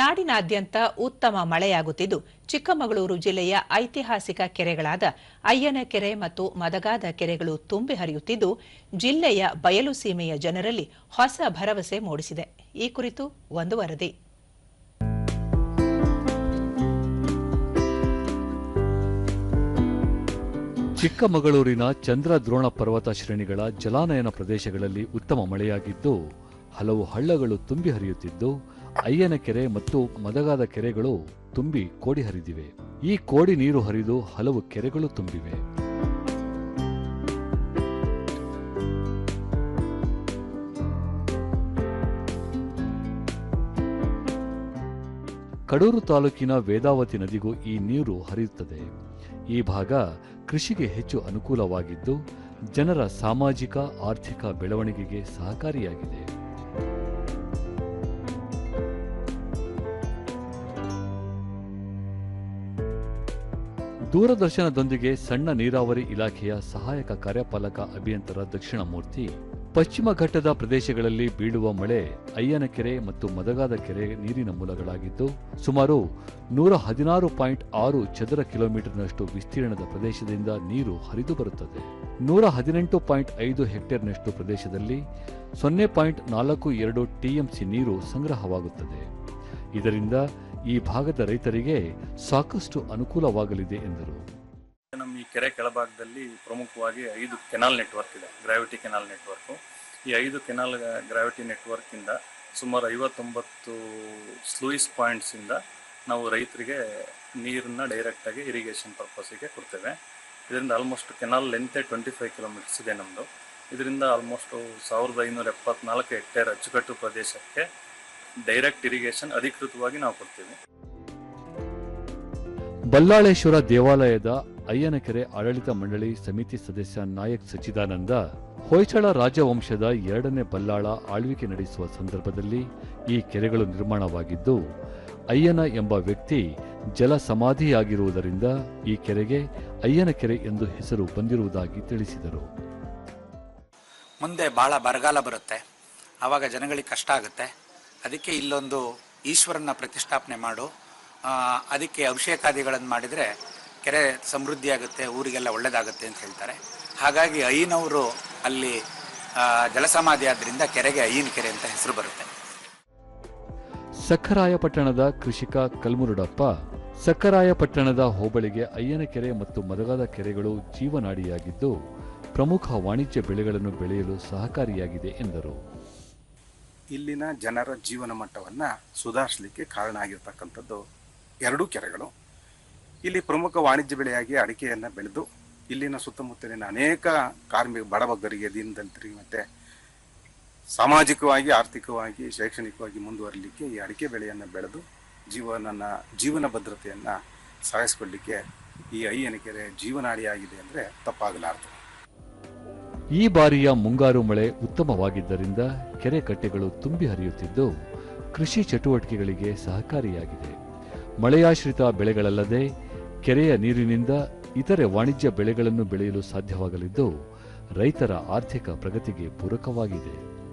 ನಾಡಿನಾದ್ಯಂತ ಉತ್ತಮ ಮಳೆಯಾಗುತ್ತಿದ್ದು, ಚಿಕ್ಕಮಗಳೂರು ಜಿಲ್ಲೆಯ ಐತಿಹಾಸಿಕ ಕೆರೆಗಳಾದ ಅಯ್ಯನ ಕೆರೆ ಮತ್ತು ಮದಗಾದ ಕೆರೆಗಳು ತುಂಬಿ ಹರಿಯುತ್ತಿದ್ದು, ಜಿಲ್ಲೆಯ ಬಯಲು ಸೀಮೆಯ ಜನರಲ್ಲಿ ಹೊಸ ಭರವಸೆ ಮೂಡಿಸಿದೆ. ಈ ಕುರಿತು ಒಂದು ವರದಿ. ಚಿಕ್ಕಮಗಳೂರಿನ ಚಂದ್ರದ್ರೋಣ ಪರ್ವತ ಶ್ರೇಣಿಗಳ ಜಲಾನಯನ ಪ್ರದೇಶಗಳಲ್ಲಿ ಉತ್ತಮ ಮಳೆಯಾಗಿದ್ದು, ಹಲವು ಹಳ್ಳಗಳು ತುಂಬಿ ಹರಿಯುತ್ತಿದ್ದು ಅಯ್ಯನ ಕೆರೆ ಮತ್ತು ಮದಗಾದ ಕೆರೆಗಳು ತುಂಬಿ ಕೋಡಿ ಹರಿದಿವೆ. ಈ ಕೋಡಿ ನೀರು ಹರಿದು ಹಲವು ಕೆರೆಗಳು ತುಂಬಿವೆ. ಕಡೂರು ತಾಲೂಕಿನ ವೇದಾವತಿ ನದಿಗೂ ಈ ನೀರು ಹರಿಯುತ್ತದೆ. ಈ ಭಾಗ ಕೃಷಿಗೆ ಹೆಚ್ಚು ಅನುಕೂಲವಾಗಿದ್ದು, ಜನರ ಸಾಮಾಜಿಕ, ಆರ್ಥಿಕ ಬೆಳವಣಿಗೆಗೆ ಸಹಕಾರಿಯಾಗಿದೆ. ದೂರದರ್ಶನದೊಂದಿಗೆ ಸಣ್ಣ ನೀರಾವರಿ ಇಲಾಖೆಯ ಸಹಾಯಕ ಕಾರ್ಯಪಾಲಕ ಅಭಿಯಂತರ ದಕ್ಷಿಣಮೂರ್ತಿ. ಪಶ್ಚಿಮ ಘಟ್ಟದ ಪ್ರದೇಶಗಳಲ್ಲಿ ಬೀಳುವ ಮಳೆ ಅಯ್ಯನ ಕೆರೆ ಮತ್ತು ಮದಗಾದ ಕೆರೆ ನೀರಿನ ಮೂಲಗಳಾಗಿದ್ದು, ಸುಮಾರು ನೂರ ಹದಿನಾರು ಪಾಯಿಂಟ್ ಆರು ಚದರ ಕಿಲೋಮೀಟರ್ನಷ್ಟು ವಿಸ್ತೀರ್ಣದ ಪ್ರದೇಶದಿಂದ ನೀರು ಹರಿದು ಬರುತ್ತದೆ. ನೂರ ಹದಿನೆಂಟು ಪಾಯಿಂಟ್ ಐದು ಹೆಕ್ಟೇರ್ನಷ್ಟು ಪ್ರದೇಶದಲ್ಲಿ ಸೊನ್ನೆ ಪಾಯಿಂಟ್ ನಾಲ್ಕು ಎರಡು ಟಿಎಂಸಿ ನೀರು ಸಂಗ್ರಹವಾಗುತ್ತದೆ. ಇದರಿಂದ ಈ ಭಾಗದ ರೈತರಿಗೆ ಸಾಕಷ್ಟು ಅನುಕೂಲವಾಗಲಿದೆ ಎಂದರು. ನಮ್ಮ ಈ ಕೆರೆ ಕೆಳಭಾಗದಲ್ಲಿ ಪ್ರಮುಖವಾಗಿ ಐದು ಕೆನಾಲ್ ನೆಟ್ವರ್ಕ್ ಇದೆ, ಗ್ರಾವಿಟಿ ಕೆನಾಲ್ ನೆಟ್ವರ್ಕು. ಈ ಐದು ಕೆನಾಲ್ ಗ್ರಾವಿಟಿ ನೆಟ್ವರ್ಕಿಂದ ಸುಮಾರು ಐವತ್ತೊಂಬತ್ತು ಸ್ಲೂಯಿಸ್ ಪಾಯಿಂಟ್ಸಿಂದ ನಾವು ರೈತರಿಗೆ ನೀರನ್ನ ಡೈರೆಕ್ಟಾಗಿ ಇರಿಗೇಷನ್ ಪರ್ಪಸ್ಸಿಗೆ ಕೊಡ್ತೇವೆ. ಇದರಿಂದ ಆಲ್ಮೋಸ್ಟ್ ಕೆನಾಲ್ ಲೆಂತೆ ಟ್ವೆಂಟಿ ಫೈವ್ ಕಿಲೋಮೀಟರ್ಸ್ ಇದೆ ನಮ್ಮದು ಇದರಿಂದ ಆಲ್ಮೋಸ್ಟ್ ಸಾವಿರದ ಐನೂರ ಎಪ್ಪತ್ನಾಲ್ಕು ಹೆಕ್ಟೇರ್ ಅಚ್ಚುಕಟ್ಟು ಪ್ರದೇಶಕ್ಕೆ ಡೈರೆಕ್ಟ್ ಇರಿಗೇಷನ್ ಅಧಿಕೃತವಾಗಿ ನಾವು ಕೊಡ್ತೇವೆ. ಬಲ್ಲಾಳೇಶ್ವರ ದೇವಾಲಯದ ಅಯ್ಯನಕೆರೆ ಆಡಳಿತ ಮಂಡಳಿ ಸಮಿತಿ ಸದಸ್ಯ ನಾಯಕ್ ಸಚ್ಚಿದಾನಂದ ಹೊಯ್ಸಳ ರಾಜವಂಶದ ಎರಡನೇ ಬಲ್ಲಾಳ ಆಳ್ವಿಕೆ ನಡೆಸುವ ಸಂದರ್ಭದಲ್ಲಿ ಈ ಕೆರೆಗಳು ನಿರ್ಮಾಣವಾಗಿದ್ದು ಅಯ್ಯನ ಎಂಬ ವ್ಯಕ್ತಿ ಜಲ ಸಮಾಧಿಯಾಗಿರುವುದರಿಂದ ಈ ಕೆರೆಗೆ ಅಯ್ಯನ ಕೆರೆ ಎಂದು ಹೆಸರು ಬಂದಿರುವುದಾಗಿ ತಿಳಿಸಿದರು. ಮುಂದೆ ಭಾಳ ಬರಗಾಲ ಬರುತ್ತೆ. ಆವಾಗ ಜನಗಳಿಗೆ ಕಷ್ಟ ಆಗುತ್ತೆ. ಅದಕ್ಕೆ ಇಲ್ಲೊಂದು ಈಶ್ವರನ ಪ್ರತಿಷ್ಠಾಪನೆ ಮಾಡು. ಅದಕ್ಕೆ ಅಭಿಷೇಕಾದಿಗಳನ್ನು ಮಾಡಿದರೆ ಕೆರೆ ಸಮೃದ್ಧಿಯಾಗುತ್ತೆ, ಊರಿಗೆಲ್ಲ ಒಳ್ಳೆಯದಾಗುತ್ತೆ ಅಂತ ಹೇಳ್ತಾರೆ. ಹಾಗಾಗಿ ಅಯ್ಯನವರು ಅಲ್ಲಿ ಜಲಸಮಾಧಿ ಆದ್ದರಿಂದ ಕೆರೆಗೆ ಅಯ್ಯನ ಕೆರೆ ಅಂತ ಹೆಸರು ಬರುತ್ತೆ. ಸಕ್ಕರಾಯಪಟ್ಟಣದ ಕೃಷಿಕ ಕಲ್ಮುರುಡಪ್ಪ ಸಕ್ಕರಾಯಪಟ್ಟಣದ ಹೋಬಳಿಗೆ ಅಯ್ಯನಕೆರೆ ಮತ್ತು ಮದಗಾದ ಕೆರೆಗಳು ಜೀವನಾಡಿಯಾಗಿದ್ದು, ಪ್ರಮುಖ ವಾಣಿಜ್ಯ ಬೆಳೆಗಳನ್ನು ಬೆಳೆಯಲು ಸಹಕಾರಿಯಾಗಿದೆ ಎಂದರು. ಇಲ್ಲಿನ ಜನರ ಜೀವನ ಮಟ್ಟವನ್ನು ಸುಧಾರಿಸಲಿಕ್ಕೆ ಕಾರಣ ಆಗಿರ್ತಕ್ಕಂಥದ್ದು ಎರಡೂ ಕೆರೆಗಳು. ಇಲ್ಲಿ ಪ್ರಮುಖ ವಾಣಿಜ್ಯ ಬೆಳೆಯಾಗಿ ಅಡಿಕೆಯನ್ನು ಬೆಳೆದು, ಇಲ್ಲಿನ ಸುತ್ತಮುತ್ತಲಿನ ಅನೇಕ ಕಾರ್ಮಿಕ ಬಡಬಗ್ಗರಿಗೆ ದೀನದಲಿತರಿಗೆ ಮತ್ತು ಸಾಮಾಜಿಕವಾಗಿ, ಆರ್ಥಿಕವಾಗಿ, ಶೈಕ್ಷಣಿಕವಾಗಿ ಮುಂದುವರಲಿಕ್ಕೆ ಈ ಅಡಿಕೆ ಬೆಳೆಯನ್ನು ಬೆಳೆದು ಜೀವನನ ಜೀವನ ಭದ್ರತೆಯನ್ನು ಸಾಗಿಸ್ಕೊಳ್ಳಿಕ್ಕೆ ಈ ಅಯ್ಯನ ಕೆರೆ ಜೀವನಾಡಿಯಾಗಿದೆ ಅಂದರೆ ತಪ್ಪಾಗಲಾರದು. ಈ ಬಾರಿಯ ಮುಂಗಾರು ಮಳೆ ಉತ್ತಮವಾಗಿದ್ದರಿಂದ ಕೆರೆ ಕಟ್ಟೆಗಳು ತುಂಬಿ ಹರಿಯುತ್ತಿದ್ದು, ಕೃಷಿ ಚಟುವಟಿಕೆಗಳಿಗೆ ಸಹಕಾರಿಯಾಗಿದೆ. ಮಳೆಯಾಶ್ರಿತ ಬೆಳೆಗಳಲ್ಲದೆ ಕೆರೆಯ ನೀರಿನಿಂದ ಇತರೆ ವಾಣಿಜ್ಯ ಬೆಳೆಗಳನ್ನು ಬೆಳೆಯಲು ಸಾಧ್ಯವಾಗಲಿದ್ದು, ರೈತರ ಆರ್ಥಿಕ ಪ್ರಗತಿಗೆ ಪೂರಕವಾಗಿದೆ.